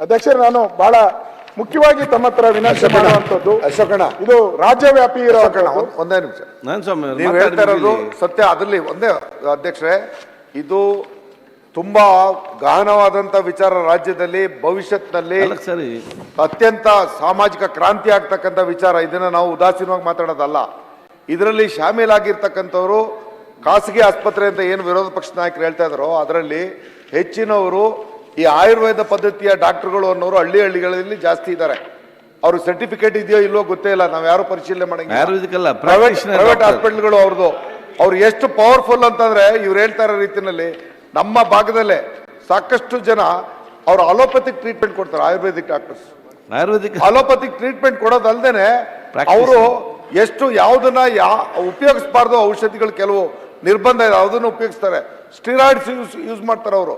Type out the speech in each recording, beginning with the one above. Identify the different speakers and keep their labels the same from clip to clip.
Speaker 1: ಅಧ್ಯಕ್ಷರೇ ನಾನು ಬಹಳ ಮುಖ್ಯವಾಗಿ ತಮ್ಮ ಹತ್ರ ವಿನಾಶ ಮಾಡುವಂತದ್ದು
Speaker 2: ಅಶೋಕಣ
Speaker 1: ಇದು ರಾಜ್ಯವ್ಯಾಪಿ ಇರೋ
Speaker 2: ಕಣ ಒಂದೇ ನಿಮಿಷ.
Speaker 3: ನಾನು ಸ್ವಾಮಿ
Speaker 2: ನೀವು ಹೇಳ್ತಾ ಇರೋದು ಸತ್ಯ ಅದರಲ್ಲಿ ಒಂದೇ ಅಧ್ಯಕ್ಷರೇ ಇದು ತುಂಬಾ ಗಹನವಾದಂತ ವಿಚಾರ ರಾಜ್ಯದಲ್ಲಿ ಭವಿಷ್ಯತ್ನಲ್ಲಿ
Speaker 3: ಸರಿ.
Speaker 2: ಅತ್ಯಂತ ಸಾಮಾಜಿಕ ಕ್ರಾಂತಿ ಆಗ್ತಕ್ಕಂಥ ವಿಚಾರ. ಇದನ್ನ ನಾವು ಉದಾಸೀನವಾಗಿ ಮಾತಾಡೋದಲ್ಲ. ಇದರಲ್ಲಿ ಶಾಮೀಲಾಗಿರ್ತಕ್ಕಂಥವ್ರು ಖಾಸಗಿ ಆಸ್ಪತ್ರೆ ಅಂತ ಏನು ವಿರೋಧ ಪಕ್ಷದ ನಾಯಕರು ಹೇಳ್ತಾ ಇದಾರೋ ಅದರಲ್ಲಿ ಹೆಚ್ಚಿನವರು ಈ ಆಯುರ್ವೇದ ಪದ್ಧತಿಯ ಡಾಕ್ಟರ್ಗಳು ಅನ್ನೋರು ಹಳ್ಳಿ ಹಳ್ಳಿಗಳಲ್ಲಿ ಜಾಸ್ತಿ ಇದ್ದಾರೆ. ಅವ್ರ ಸರ್ಟಿಫಿಕೇಟ್ ಇದೆಯೋ ಇಲ್ವೋ ಗೊತ್ತೇ ಇಲ್ಲ ನಾವು ಯಾರು ಪರಿಶೀಲನೆ ಮಾಡಂಗಿಲ್ಲ. ಪ್ರೈವೇಟ್ ಹಾಸ್ಪಿಟಲ್ಗಳು ಅವ್ರದ್ದು ಅವ್ರು ಎಷ್ಟು ಪವರ್ಫುಲ್ ಅಂತಂದ್ರೆ ಇವ್ರು ಹೇಳ್ತಾ ಇರೋ ರೀತಿನಲ್ಲಿ ನಮ್ಮ ಭಾಗದಲ್ಲೇ ಸಾಕಷ್ಟು ಜನ ಅವ್ರು ಅಲೋಪತಿಕ್ ಟ್ರೀಟ್ಮೆಂಟ್ ಕೊಡ್ತಾರೆ ayurvedic doctors
Speaker 3: ayurvedic
Speaker 2: allopathic treatment ಕೊಡೋದಲ್ದೇನೆ ಅವರು ಎಷ್ಟು ಯಾವುದನ್ನ ಯಾ ಉಪಯೋಗಿಸಬಾರ್ದು ಔಷಧಿಗಳು ಕೆಲವು ನಿರ್ಬಂಧ ಇದೆ ಅದನ್ನು ಉಪಯೋಗಿಸ್ತಾರೆ. ಸ್ಟಿರಾಯ್ಡ್ಸ್ ಯೂಸ್ ಯೂಸ್ ಮಾಡ್ತಾರೆ ಅವರು.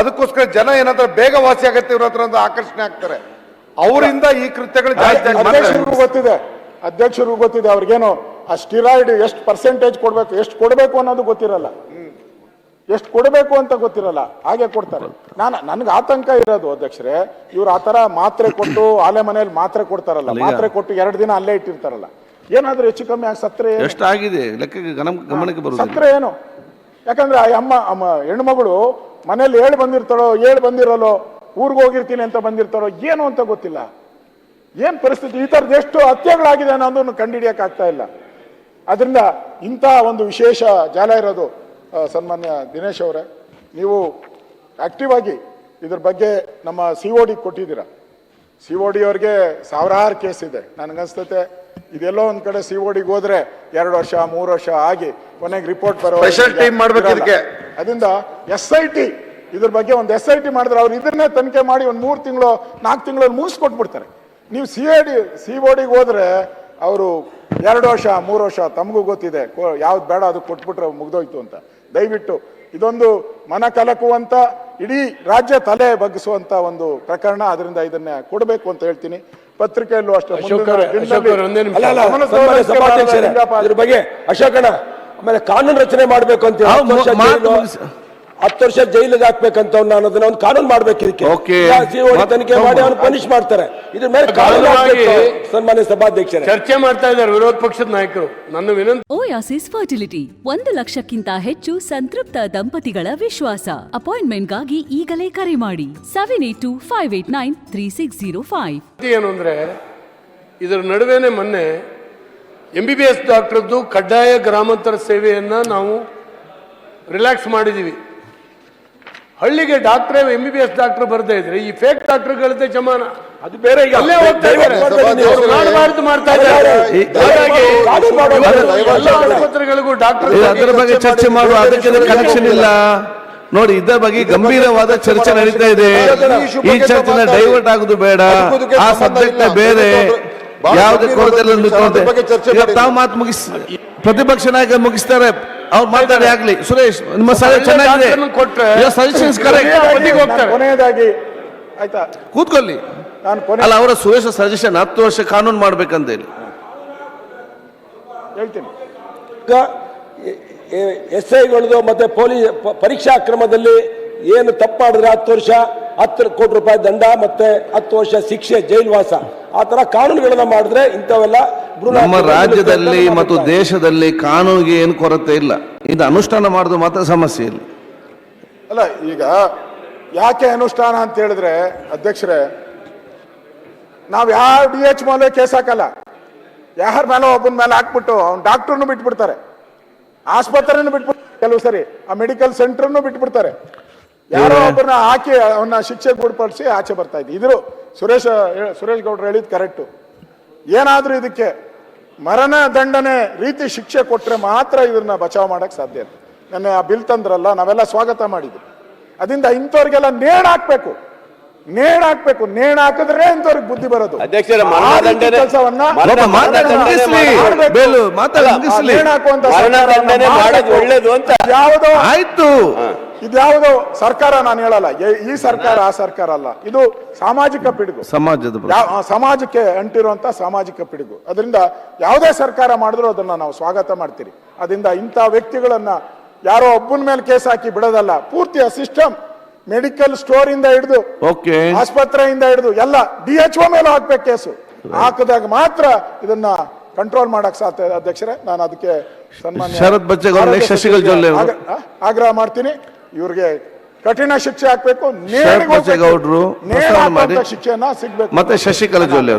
Speaker 2: ಅದಕ್ಕೋಸ್ಕರ ಜನ ಏನಂದ್ರೆ ಬೇಗ ವಾಸಿ ಆಗತ್ತೆ ಇವ್ರ ಹತ್ರ ಆಕರ್ಷಣೆ ಆಗ್ತಾರೆ. ಅವರಿಂದ ಈ ಕೃತ್ಯಗಳು ಜಾಸ್ತಿ.
Speaker 1: ಅಧ್ಯಕ್ಷರಿಗೂ ಗೊತ್ತಿದೆ. ಅಧ್ಯಕ್ಷರಿಗೂ ಗೊತ್ತಿದೆ. ಅವ್ರಿಗೇನು ಆ ಸ್ಟಿರಾಯ್ಡ್ ಎಷ್ಟು ಪರ್ಸೆಂಟೇಜ್ ಕೊಡ್ಬೇಕು ಎಷ್ಟು ಕೊಡಬೇಕು ಅನ್ನೋದು ಗೊತ್ತಿರಲ್ಲ. ಎಷ್ಟು ಕೊಡಬೇಕು ಅಂತ ಗೊತ್ತಿರಲ್ಲ. ಹಾಗೆ ಕೊಡ್ತಾರೆ. ನಾನು ನನ್ಗೆ ಆತಂಕ ಇರೋದು ಅಧ್ಯಕ್ಷರೇ ಇವ್ರು ಆ ತರ ಮಾತ್ರೆ ಕೊಟ್ಟು ಆಲೆ ಮನೆಯಲ್ಲಿ ಮಾತ್ರೆ ಕೊಡ್ತಾರಲ್ಲ. ಮಾತ್ರೆ ಕೊಟ್ಟು ಎರಡು ದಿನ ಅಲ್ಲೇ ಇಟ್ಟಿರ್ತಾರಲ್ಲ. ಏನಾದ್ರೂ ಹೆಚ್ಚು ಕಮ್ಮಿ ಆಗಿ ಸತ್ರೆ ಏನು?
Speaker 3: ಎಷ್ಟು ಆಗಿದೆ ಲೆಕ್ಕಕ್ಕೆ ಗಮನಕ್ಕೆ
Speaker 1: ಸತ್ರೆ ಏನು? ಯಾಕಂದ್ರೆ ಆ ಅಮ್ಮ ಅಮ್ಮ ಹೆಣ್ಮಗಳು ಮನೇಲಿ ಹೇಳಿ ಬಂದಿರ್ತಾರೋ ಹೇಳಿ ಬಂದಿರಲ್ಲೋ, ಊರಿಗೆ ಹೋಗಿರ್ತೀನಿ ಅಂತ ಬಂದಿರ್ತಾರೋ ಏನು ಅಂತ ಗೊತ್ತಿಲ್ಲ. ಏನು ಪರಿಸ್ಥಿತಿ? ಈ ಥರದ್ದು ಎಷ್ಟು ಹತ್ಯೆಗಳಾಗಿದೆ ಅನ್ನೋದನ್ನು ಕಂಡುಹಿಡಿಯೋಕ್ಕಾಗ್ತಾ ಇಲ್ಲ. ಅದರಿಂದ ಇಂಥ ಒಂದು ವಿಶೇಷ ಜಾಲ ಇರೋದು ಸನ್ಮಾನ್ಯ ದಿನೇಶ್ ಅವರೇ. ನೀವು ಆಕ್ಟಿವ್ ಆಗಿ ಇದ್ರ ಬಗ್ಗೆ ನಮ್ಮ ಸಿ ಒ ಡಿ ಕೊಟ್ಟಿದ್ದೀರಾ. ಸಿ ಒ ಡಿ ಅವ್ರಿಗೆ ಸಾವಿರಾರು ಕೇಸ್ ಇದೆ. ನನಗನ್ಸ್ತತೆ ಇದೆಲ್ಲೋ ಒಂದ್ ಕಡೆ ಸಿ ಒ ಡಿಗೆ ಹೋದ್ರೆ ಎರಡು ವರ್ಷ ಮೂರು ವರ್ಷ ಆಗಿ ಕೊನೆಗೆ ರಿಪೋರ್ಟ್ ಬರೋ. ಅದರಿಂದ ಎಸ್ ಐ ಟಿ ಇದ್ರ ಬಗ್ಗೆ ಒಂದು ಎಸ್ ಐ ಟಿ ಮಾಡಿದ್ರೆ ಅವ್ರು ಇದನ್ನೇ ತನಿಖೆ ಮಾಡಿ ಒಂದು ಮೂರು ತಿಂಗಳು ನಾಲ್ಕು ತಿಂಗಳಲ್ಲಿ ಮುಗಿಸ್ಕೊಟ್ಬಿಡ್ತಾರೆ. ನೀವು C I D C O ಡಿಗೆ ಹೋದ್ರೆ ಅವರು ಎರಡು ವರ್ಷ ಮೂರು ವರ್ಷ ತಮಗೂ ಗೊತ್ತಿದೆ ಯಾವ್ದು ಬೇಡ ಅದು ಕೊಟ್ಬಿಟ್ರೆ ಮುಗ್ದೋಯ್ತು ಅಂತ. ದಯವಿಟ್ಟು ಇದೊಂದು ಮನ ಕಲಕುವಂತ ಇಡೀ ರಾಜ್ಯ ತಲೆ ಬಗ್ಗಿಸುವಂತ ಒಂದು ಪ್ರಕರಣ ಅದರಿಂದ ಇದನ್ನ ಕೊಡಬೇಕು ಅಂತ ಹೇಳ್ತೀನಿ. ಪತ್ರಿಕೆಯಲ್ಲೂ ಅಷ್ಟೇ.
Speaker 4: ಬಗ್ಗೆ ಅಶೋಕಣ್ಣ ಆಮೇಲೆ ಕಾನೂನು ರಚನೆ ಮಾಡಬೇಕು ಅಂತ ಹತ್ತು ವರ್ಷ ಜೈಲಿಗೆ ಹಾಕ್ಬೇಕಂತ ಅನ್ನೋದನ್ನ ಒಂದು ಕಾನೂನು ಮಾಡ್ಬೇಕು ಇದಕ್ಕೆ. ಸಿಒಡಿ ತನಿಖೆ ಮಾಡಿ ಅವ್ನು ಪನಿಷ್ ಮಾಡ್ತಾರೆ. ಇದ್ರ ಮೇಲೆ ಕಾನೂನು ಹಾಕ್ಬೇಕು, ಸನ್ಮಾನ್ಯ ಸಭಾಧ್ಯಕ್ಷರೇ.
Speaker 5: ಚರ್ಚೆ ಮಾಡ್ತಾ ಇದ್ದಾರೆ ವಿರೋಧ ಪಕ್ಷದ ನಾಯಕರು. ನನ್ನ ವಿನಂತಿ
Speaker 6: ಓಯಾಸಿಸ್ ಫರ್ಟಿಲಿಟಿ ಒಂದು ಲಕ್ಷಕ್ಕಿಂತ ಹೆಚ್ಚು ಸಂತೃಪ್ತ ದಂಪತಿಗಳ ವಿಶ್ವಾಸ. ಅಪಾಯಿಂಟ್ಮೆಂಟ್ಗಾಗಿ ಈಗಲೇ ಕರೆ ಮಾಡಿ. Seven eight two five eight nine three six zero five
Speaker 5: ಏನು ಅಂದ್ರೆ ಇದರ ನಡುವೆನೆ ಮೊನ್ನೆ ಎಂ ಬಿ ಬಿ ಎಸ್ ಡಾಕ್ಟರ್ದು ಕಡ್ಡಾಯ ಗ್ರಾಮಾಂತರ ಸೇವೆಯನ್ನ ನಾವು ರಿಲ್ಯಾಕ್ಸ್ ಮಾಡಿದೀವಿ. ಹಳ್ಳಿಗೆ ಡಾಕ್ಟ್ರೇ M B B S doctor ಬರ್ತಾ ಇದ್ರೆ ಈ ಫೇಕ್ ಡಾಕ್ಟರ್ಗಳದ್ದೇ ಜಮಾನ.
Speaker 4: ಅದು ಬೇರೆ ಈಗ.
Speaker 5: ಅಲ್ಲೇ ಹೋಗ್ತಾ ಇದ್ದಾರೆ. ಅವ್ರು ಮಾಡಬಾರ್ದು ಮಾಡ್ತಾ ಇದ್ದಾರೆ. ಹಾಗಾಗಿ ಎಲ್ಲ ಆಸ್ಪತ್ರೆಗಳಿಗೂ ಡಾಕ್ಟರ್
Speaker 3: ಅದರ ಬಗ್ಗೆ ಚರ್ಚೆ ಮಾಡುವ ಅದಕ್ಕೆ ಕನೆಕ್ಷನ್ ಇಲ್ಲ. ನೋಡಿ ಇದರ ಬಗ್ಗೆ ಗಂಭೀರವಾದ ಚರ್ಚೆ ನಡೀತಾ ಇದೆ. ಈ ಚರ್ಚೆನ ಡೈವರ್ಟ್ ಆಗುದು ಬೇಡ. ಆ ಸಬ್ಜೆಕ್ಟ್ ಬೇರೆ ಯಾವುದೇ ಕೊರತೆ ತಾವು ಮಾತು ಮುಗಿಸ್ ಪ್ರತಿಪಕ್ಷ ನಾಯಕ ಮುಗಿಸ್ತಾರೆ. ಅವ್ರು ಮಾತಾಡಿ ಆಗ್ಲಿ. ಸುರೇಶ್ ನಿಮ್ಮ ಸಲಹೆ ಚೆನ್ನಾಗಿದೆ.
Speaker 5: ಕೊಟ್ರೆ
Speaker 3: ಸಜೆಷನ್ಸ್ ಕರೆಕ್ಟ್
Speaker 5: ಹೋಗ್ತಾರೆ.
Speaker 1: ಕೊನೆಯದಾಗಿ ಆಯ್ತಾ?
Speaker 3: ಕೂತ್ಕೊಳ್ಳಿ.
Speaker 1: ನಾನು ಕೊನೆ
Speaker 3: ಅಲ್ಲ ಅವರ ಸುರೇಶ ಸಜೆಷನ್ ಹತ್ತು ವರ್ಷ ಕಾನೂನು ಮಾಡ್ಬೇಕಂತ ಹೇಳಿ
Speaker 1: ಹೇಳ್ತೀನಿ.
Speaker 4: ಈಗ ಎಸ್ ಐಗಳದು ಮತ್ತೆ ಪೊಲೀಸ್ ಪರೀಕ್ಷಾ ಕ್ರಮದಲ್ಲಿ ಏನು ತಪ್ಪು ಮಾಡಿದ್ರೆ ಹತ್ತು ವರ್ಷ ಹತ್ತು ಕೋಟಿ ರೂಪಾಯಿ ದಂಡ ಮತ್ತೆ ಹತ್ತು ವರ್ಷ ಶಿಕ್ಷೆ ಜೈಲ್ವಾಸ. ಆ ತರ ಕಾನೂನುಗಳನ್ನ ಮಾಡಿದ್ರೆ ಇಂಥವೆಲ್ಲ
Speaker 3: ನಮ್ಮ ರಾಜ್ಯದಲ್ಲಿ ಮತ್ತು ದೇಶದಲ್ಲಿ ಕಾನೂನಿಗೆ ಏನು ಕೊರತೆ ಇಲ್ಲ. ಇದು ಅನುಷ್ಠಾನ ಮಾಡೋದು ಮಾತ್ರ ಸಮಸ್ಯೆ ಇಲ್ಲ.
Speaker 1: ಅಲ್ಲ ಈಗ ಯಾಕೆ ಅನುಷ್ಠಾನ ಅಂತ ಹೇಳಿದ್ರೆ ಅಧ್ಯಕ್ಷರೇ ನಾವ್ ಯಾವ ಡಿ ಎಚ್ ಮೇಲೆ ಕೇಸ್ ಹಾಕಲ್ಲ. ಯಾರ ಮೇಲೆ ಒಬ್ಬನ ಮೇಲೆ ಹಾಕ್ಬಿಟ್ಟು ಅವ್ನ ಡಾಕ್ಟರ್ನು ಬಿಟ್ಬಿಡ್ತಾರೆ. ಆಸ್ಪತ್ರೆನೂ ಬಿಟ್ಬಿಡ್ತಾರೆ. ಕೆಲವು ಸರಿ ಆ ಮೆಡಿಕಲ್ ಸೆಂಟರ್ನು ಬಿಟ್ಬಿಡ್ತಾರೆ. ಯಾರೋ ಒಬ್ಬರನ್ನ ಹಾಕಿ ಅವನ್ನ ಶಿಕ್ಷೆ ಗುಡ್ಪಡಿಸಿ ಆಚೆ ಬರ್ತಾ ಇದ್ದೀವಿ ಇದ್ರು ಸುರೇಶ್ ಸುರೇಶ್ ಗೌಡ್ರು ಹೇಳಿದ್ ಕರೆಕ್ಟು. ಏನಾದ್ರೂ ಇದಕ್ಕೆ ಮರಣ ದಂಡನೆ ರೀತಿ ಶಿಕ್ಷೆ ಕೊಟ್ರೆ ಮಾತ್ರ ಇವ್ರನ್ನ ಬಚಾವ್ ಮಾಡಕ್ ಸಾಧ್ಯ ನನ್ನ ಆ ಬಿಲ್ ತಂದ್ರಲ್ಲ ನಾವೆಲ್ಲ ಸ್ವಾಗತ ಮಾಡಿದ್ವಿ. ಅದರಿಂದ ಇಂಥವ್ರಿಗೆಲ್ಲ ನೇಣ್ ಹಾಕ್ಬೇಕು. ನೇಣ್ ಹಾಕ್ಬೇಕು. ನೇಣ್ ಹಾಕಿದ್ರೆ ಇಂಥವ್ರಿಗೆ ಬುದ್ಧಿ ಬರೋದು. ಕೆಲ್ಸವನ್ನ. ಯಾವುದೋ
Speaker 3: ಆಯ್ತು.
Speaker 1: ಇದ್ಯಾವುದೋ ಸರ್ಕಾರ ನಾನು ಹೇಳಲ್ಲ. ಈ ಸರ್ಕಾರ ಆ ಸರ್ಕಾರ ಅಲ್ಲ. ಇದು ಸಾಮಾಜಿಕ ಪಿಡುಗು.
Speaker 3: ಸಮಾಜದ
Speaker 1: ಸಮಾಜಕ್ಕೆ ಅಂಟಿರುವಂತಹ ಸಾಮಾಜಿಕ ಪಿಡುಗು. ಅದರಿಂದ ಯಾವುದೇ ಸರ್ಕಾರ ಮಾಡಿದ್ರು ಅದನ್ನ ನಾವು ಸ್ವಾಗತ ಮಾಡ್ತೀರಿ. ಅದರಿಂದ ಇಂಥ ವ್ಯಕ್ತಿಗಳನ್ನ ಯಾರೋ ಒಬ್ಬನ ಮೇಲೆ ಕೇಸ್ ಹಾಕಿ ಬಿಡೋದಲ್ಲ. ಪೂರ್ತಿ ಸಿಸ್ಟಮ್ ಮೆಡಿಕಲ್ ಸ್ಟೋರ್ ಇಂದ ಹಿಡಿದು ಆಸ್ಪತ್ರೆಯಿಂದ ಹಿಡಿದು ಎಲ್ಲ ಡಿ ಎಚ್ ಒ ಮೇಲೆ ಹಾಕ್ಬೇಕು ಕೇಸು. ಹಾಕಿದಾಗ ಮಾತ್ರ ಇದನ್ನ ಕಂಟ್ರೋಲ್ ಮಾಡಕ್ ಸಾಧ್ಯ ಅಧ್ಯಕ್ಷರೇ ನಾನು ಅದಕ್ಕೆ
Speaker 3: ಶರತ್ ಬಚ್ಚೇಗೌಡ
Speaker 1: ಆಗ್ರಹ ಮಾಡ್ತೀನಿ. ಇವ್ರಿಗೆ ಕಠಿಣ ಶಿಕ್ಷೆ ಹಾಕ್ಬೇಕು ನೇಣಿಗೆ ಸಿಗ್ಬೇಕು.
Speaker 3: ಮತ್ತೆ ಶಶಿಕಲಾ ಜೊಲ್ಲೆ